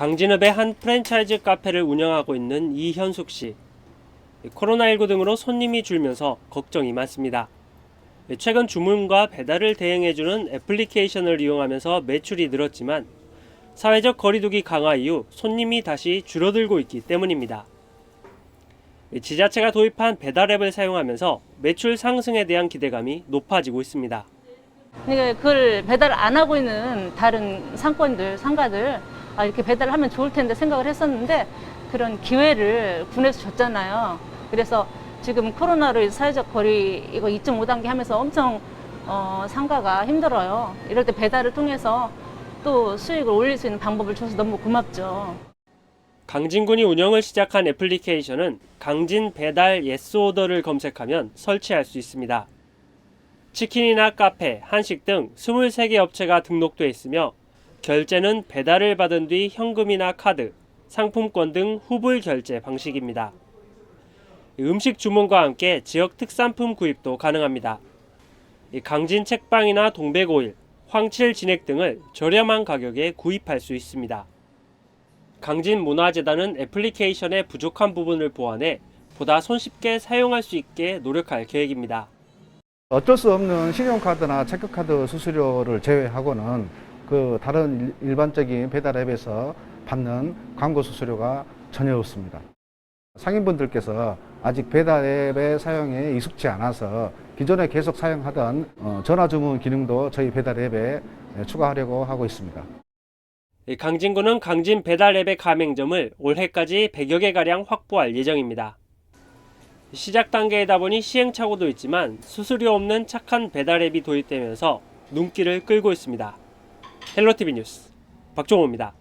강진읍의 한 프랜차이즈 카페를 운영하고 있는 이현숙 씨. 코로나19 등으로 손님이 줄면서 걱정이 많습니다. 최근 주문과 배달을 대행해주는 애플리케이션을 이용하면서 매출이 늘었지만 사회적 거리두기 강화 이후 손님이 다시 줄어들고 있기 때문입니다. 지자체가 도입한 배달 앱을 사용하면서 매출 상승에 대한 기대감이 높아지고 있습니다. 그러니까 그걸 배달 안 하고 있는 다른 상권들, 상가들 아, 이렇게 배달을 하면 좋을 텐데 생각을 했었는데 그런 기회를 군에서 줬잖아요. 그래서 지금 코로나로 사회적 거리 이거 2.5단계 하면서 엄청 어, 상가가 힘들어요. 이럴 때 배달을 통해서 또 수익을 올릴 수 있는 방법을 줘서 너무 고맙죠. 강진군이 운영을 시작한 애플리케이션은 강진 배달 예스 오더를 검색하면 설치할 수 있습니다. 치킨이나 카페, 한식 등 23개 업체가 등록돼 있으며 결제는 배달을 받은 뒤 현금이나 카드, 상품권 등 후불 결제 방식입니다. 음식 주문과 함께 지역 특산품 구입도 가능합니다. 이 강진 책방이나 동백오일, 황칠 진액 등을 저렴한 가격에 구입할 수 있습니다. 강진 문화재단은 애플리케이션의 부족한 부분을 보완해 보다 손쉽게 사용할 수 있게 노력할 계획입니다. 어쩔 수 없는 신용카드나 체크카드 수수료를 제외하고는 그 다른 일- 일반적인 배달 앱에서 받는 광고 수수료가 전혀 없습니다. 상인분들께서 아직 배달 앱의 사용에 익숙치 않아서 기존에 계속 사용하던 어, 전화 주문 기능도 저희 배달 앱에 예, 추가하려고 하고 있습니다. 이 강진구는 강진 배달 앱의 가맹점을 올해까지 100여 개가량 확보할 예정입니다. 시작 단계이다 보니 시행착오도 있지만 수수료 없는 착한 배달 앱이 도입되면서 눈길을 끌고 있습니다. 헬로티비 뉴스 박종호입니다.